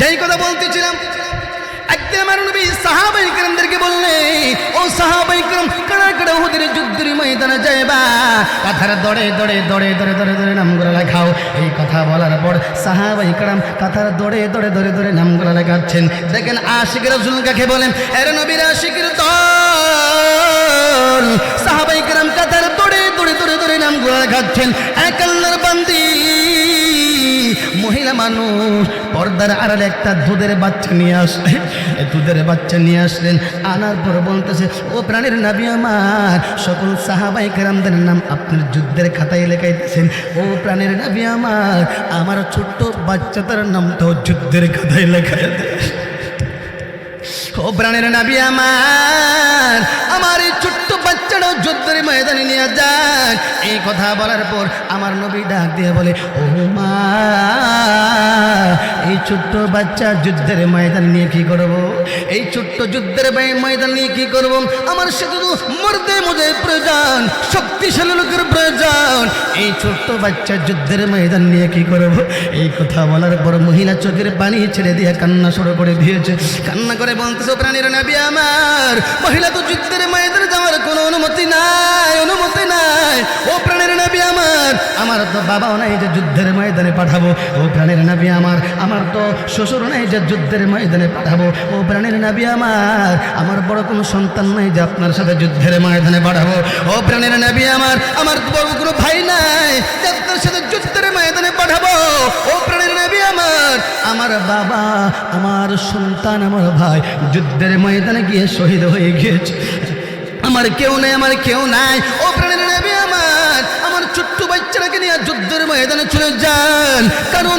যেই কথা বলতেছিলাম একদিন আমার নবী সাহাবাই কেরামদেরকে বললে ও সাহাবাই কেরাম কড়া কড়া ওদের যুদ্ধের ময়দানে যাইবা কথার দড়ে দড়ে দড়ে দড়ে দড়ে দড়ে নামগুলো লেখাও এই কথা বলার পর সাহাবাই কেরাম কথার দড়ে দড়ে দড়ে দড়ে নামগুলো লেখাচ্ছেন দেখেন আশিক রসুল কাকে বলেন এর নবীর আশিকের দল সাহাবাই কেরাম কথার দড়ে দড়ে দড়ে দড়ে নামগুলো লেখাচ্ছেন এক আল্লাহর বান্দি মহিলা মানুষ, পর্দার আড়ালে একটা দুধের বাচ্চা নিয়ে আসলেন। দুধের বাচ্চা নিয়ে আসলেন। আনার পর বলতেছে, ও প্রাণের নাবি আমার, সকল সাহাবাই কেরামদের নাম আপনার যুদ্ধের খাতায় লেখাইতেছেন। ও প্রাণের নাবি আমার আমার ছোট্ট বাচ্চাটার নামটাও যুদ্ধের খাতায় লেখাই ও প্রাণের নাবি আমার আমার এই ছোট্ট বাচ্চাটাও যুদ্ধের ময়দানে নিয়ে যান এই কথা বলার পর আমার নবী ডাক দিয়ে বলে, ও মা ছোট্ট বাচ্চা যুদ্ধের ময়দান নিয়ে কি করব? এই ছোট্ট যুদ্ধের ময়দান নিয়ে কি করব? আমার সে শুধু মরদে মজে প্রয়োজন, শক্তিশালী লোকের প্রয়োজন। এই ছোট্ট বাচ্চা যুদ্ধের ময়দান নিয়ে কি করব? এই কথা বলার পর মহিলা চোখের পানি ছেড়ে দিয়ে কান্না শুরু করে দিয়েছে। কান্না করে বলতেছে, প্রাণীর নাবি আমার, মহিলা তো যুদ্ধের ময়দানে যাওয়ার কোনো অনুমতি নাই অনুমতি নাই। ও প্রাণের নাবি আমার আমার তো বাবাও নাই যে যুদ্ধের ময়দানে পাঠাবো। ও প্রাণের নাবি আমার আমার তো শ্বশুর নাই যে যুদ্ধের ময়দানে পাঠাবো। ও প্রাণের নাবি আমার আমার বড় কোনো সন্তান নাই যে আপনার সাথে যুদ্ধের ময়দানে পাঠাবো। ও প্রাণের নাবি আমার আমার বড় কোনো ভাই নাই যে আপনার সাথে যুদ্ধের ময়দানে পাঠাবো। ও প্রাণের নাবি আমার আমার বাবা, আমার সন্তান, আমার ভাই যুদ্ধের ময়দানে গিয়ে শহীদ হয়ে গিয়েছে। আমার কেউ নাই, আমার কেউ নাই। ও প্রাণের নেবে আমার আমার ছোট্ট বাচ্চাটাকে নিয়ে যুদ্ধের ময়দানে চলে যান। কারণ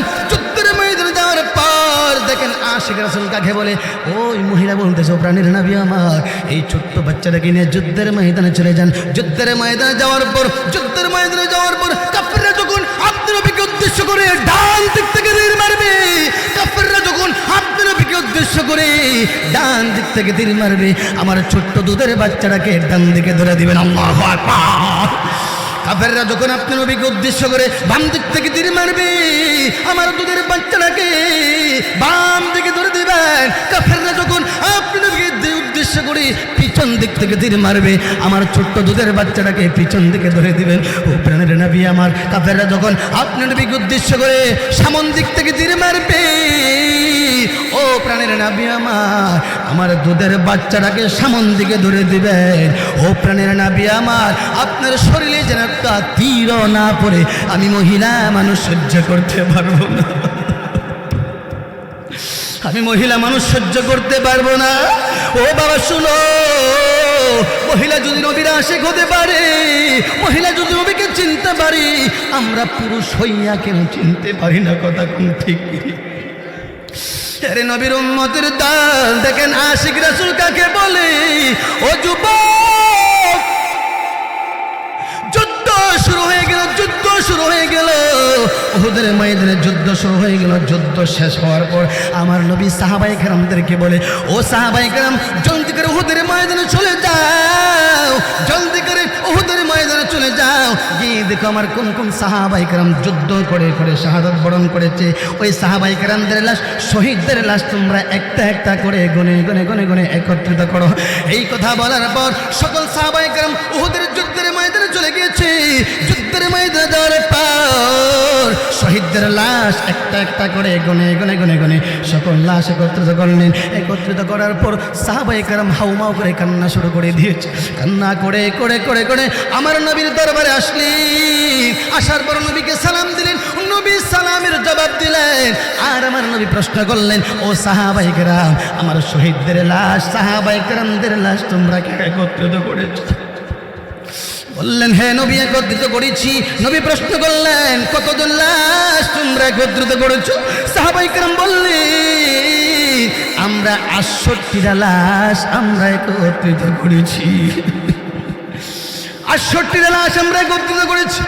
দেখেন রাসুল কাকে বলে? ওই মহিলা বলতেছে প্রাণের নাবি আমার। এই ছোট্ট বাচ্চাটাকে নিয়ে যুদ্ধের ময়দানে চলে যান। যুদ্ধের ময়দানে যাওয়ার পর, যুদ্ধের ময়দানে যাওয়ার পর কাফেররা যখন নবীকে উদ্দেশ্য করে ডান দিক থেকে তীর মারবে, কাফেররা যখন নবীকে উদ্দেশ্য করে ডান দিক থেকে তীর মারবে, আমার ছোট্ট দুধের বাচ্চাটাকে ডান দিকে ধরে দিবেন। আল্লাহু কাফেররা যখন আপনার নবীকে উদ্দেশ্য করে বাম দিক থেকে তীর মারবে, আমার দুধের বাচ্চাটাকে বাম দিকে ধরে দিবেন। কাফেররা যখন আপনি নবীকে উদ্দেশ্য করে পিছন দিক থেকে তীর মারবে, আমার ছোট্ট দুধের বাচ্চাটাকে পিছন দিকে ধরে দিবেন। ও প্রাণের নাবি আমার, কাফেররা যখন আপনি নবীকে উদ্দেশ্য করে সামন দিক থেকে তীর মারবে, ও প্রাণের নাবি আমার আমার দুধের বাচ্চাটাকে সামন দিকে ধরে দিবেন ও প্রাণের নাবি আমার, আপনার শরীরে যেন একটা তীর না পড়ে, আমি মহিলা, মানুষ সহ্য করতে পারব না। আমি মহিলা, মানুষ সহ্য করতে পারব না। ও বাবা, শুনো, মহিলা যদি নবীর আশেক হতে পারে, মহিলা যদি নবীকে চিনতে পারি, আমরা পুরুষ হইয়া কেন চিনতে পারি না, কথা কোন ঠিক আরে নবীর উম্মতের দাল, দেখেন আশিক রাসুল কাকে বলে? ও যুবক, যুদ্ধ শুরু হয়ে গেল, যুদ্ধ শুরু হয়ে গেল। ওহুদের ময়দানে যুদ্ধ শুরু হয়ে গেল, যুদ্ধ শেষ হওয়ার পর আমার নবী সাহাবাই কেরামদেরকে বলে, ও সাহাবাই কেরাম, জলদি করে ওহুদের ময়দানে চলে যাও দেখো আমার কোন কোন সাহাবাহিকরাম কেরাম যুদ্ধ করে করে, শাহাদত বরণ করেছে। ওই সাহাবাহিকরামদের লাশ, শহীদদের লাশ তোমরা একটা একটা করে গনে গনে গনে গনে একত্রিত করো। এই কথা বলার পর সকল সাহাবাহিকরাম উহুদের যুদ্ধের ময়দানে চলে গিয়েছে। পর শহীদদের লাশ একটা একটা করে গনে গনে গনে গনে। সকল লাশ একত্রিত করলেন। একত্রিত করার পর সাহাবাই কারাম হাউমাউ করে কান্না শুরু করে দিয়েছে। কান্না করে করে করে করে আমার নবীর দরবারে আসলি। আসার পর নবীকে সালাম দিলেন। নবী সালামের জবাব দিলেন। আর আমার নবী প্রশ্ন করলেন, ও সাহাবাই আমার শহীদদের লাশ সাহাবাই কেরামদের লাশ তোমরা কে একত্রিত করেছ? বললেন হ্যাঁ নবী, একত্রিত করেছি। নবী প্রশ্ন করলেন, কতজন লাশ তোমরা একত্রিত করেছ? সাহাবাইকরাম বললেন, আমরা আটষট্টিটা লাশ আমরা একত্রিত করেছি। আটষট্টিটা লাশ আমরা একত্রিত করেছি।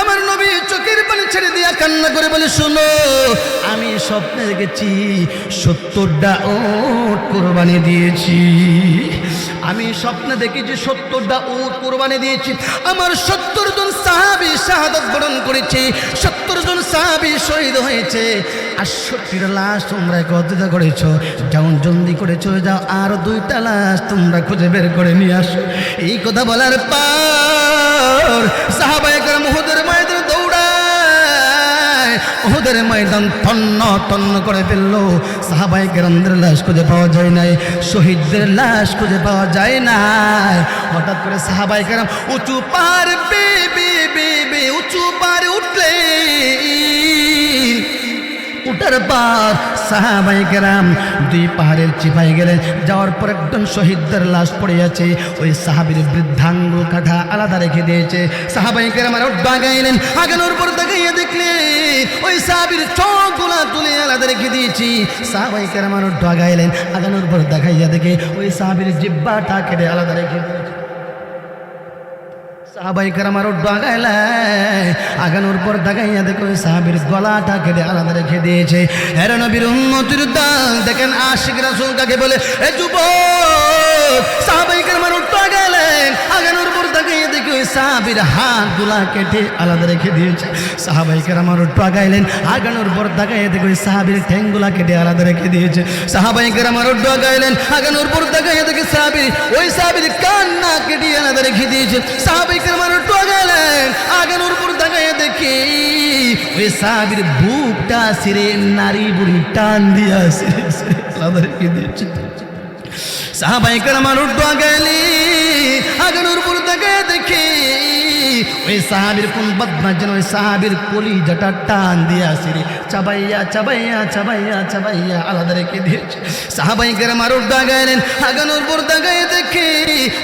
আমার নবী চোখের পানি ছেড়ে দিয়া কান্না করে বলে, শোনো, আমি স্বপ্নে দেখেছি, সত্তরটা ওট কোরবানি দিয়েছি। আমি স্বপ্নে দেখেছি সত্তরটা উট কোরবানি দিয়েছি। আমার সত্তর জন সাহাবি শাহাদত বরণ করেছে। সত্তর জন সাহাবি শহীদ হয়েছে। আর আটষট্টিটা লাশ তোমরা একত্রিত করেছ। যেমন জন্দি করে চলে যাও। আর দুইটা লাশ তোমরা খুঁজে বের করে নিয়ে আসো। এই কথা বলার পর সাহাবাহিকরা মুহুদের ওহুদের ময়দান তন্ন তন্ন করে ফেলল। সাহাবাই কেরামদের লাশ খুঁজে পাওয়া যায় নাই, শহীদদের লাশ খুঁজে পাওয়া যায় নাই। হঠাৎ করে সাহাবাই কেরাম, উঁচু পার বে বে উঁচু পারে উঠার পর সাহাবাই কেরাম দুই পাহাড়ের চিপাই গেলেন যাওয়ার পর একজন শহীদদের লাশ পড়ে আছে ওই সাহাবির বৃদ্ধাঙ্গ কাঠা আলাদা রেখে দিয়েছে। সাহাবাই কেরাম আরও ডাগাইলেন আগানোর পর দেখাইয়া দেখলে ওই সাহাবির চোখগুলা তুলে আলাদা রেখে দিয়েছি। সাহাবাই কেরাম আরও ডাগাইলেন আগানোর পর দেখাইয়া দেখে ওই সাহাবির জিব্বাটা কেটে আলাদা রেখে দিয়েছে। সাহাবাই কারাম আরও ডাগাইলে আগানোর পর দাগাইয়া দেখো সাহাবির গলাটা কেটে আলাদা রেখে দিয়েছে। হের নবীর উন্নতির দান দেখেন আশিক রাসুল কাকে বলে? এ যুবক, সাহাবাই কারাম আরও ডাগাইলেন আগানোর দাগাইয়া দেখো ওই সাহাবির হাতগুলা কেটে আলাদা রেখে দিয়েছে। সাহাবাই কারাম আরও ডাগাইলেন। আগানোর পর দাগাইয়া দেখো ওই সাহাবির ঠ্যাংগুলা কেটে আলাদা রেখে দিয়েছে। সাহাবাই কারাম আরও ডাগাইলেন। আগানোর পর দাগাইয়া দেখে সাহাবির, ওই সাহাবির কান্না কেটে আলাদা রেখে দিয়েছে। সাহাবাই কারাম আরও ডাগাইলেন। আগানোর পর দাগাইয়া দেখি ওই সাহাবির বুকটা সিরে নারী বুড়ি টান দিয়া সিরে আলাদা রেখে দিয়েছে। সাহাবাই কারামার উঠবা গেলি আগানোর দেখি ওই সাহাবির কোন বদমা যেন ওই সাহাবির কলি জটা টান দিয়া সিরে চাবাইয়া চাবাইয়া চাবাইয়া চাবাইয়া আলাদা রেখে দিয়েছে। সাহাবাই উঠবা গেলেন আগানোর উপর তাকে দেখি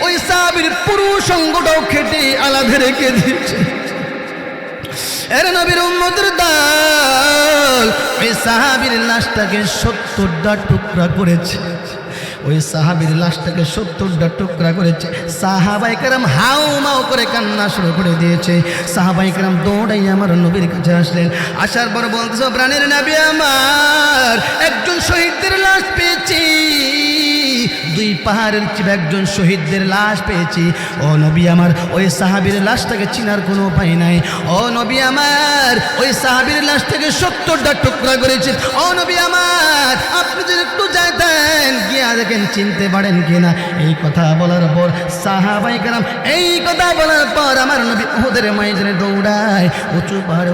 ওই সাহাবির পুরুষ অঙ্গটাও খেটে আলাদা রেখে দিয়েছে। এর নবীর উম্মতের দল, ওই সাহাবির লাশটাকে সত্তরটা টুকরা করেছে। ওই সাহাবির লাশটাকে সত্তরটা টুকরা করেছে। সাহাবাই কারাম হাউ মাউ করে কান্না শুরু করে দিয়েছে। সাহাবাই কারাম দৌড়াই আমার নবীর কাছে আসলেন। আসার পর বলতেছ প্রাণের নাবি আমার, একজন শহীদদের লাশ পেয়েছি। দুই পাহাড়ের একজন শহীদদের লাশ পেয়েছি। ও নবী আমার, ওই সাহাবির লাশটাকে চিনার কোনো উপায় নাই। ও নবী আমার, ওই সাহাবির লাশটাকে সত্তরটা টুকরা করেছে। ও নবী আমার, আপনি যদি একটু যাইতেন, গিয়া দেখেন চিনতে পারেন কিনা। এই কথা বলার পর সাহাবাই কালাম এই কথা বলার পর আমার নবী ওদের মাইজনে দৌড়ায়, উঁচু পাহাড়ে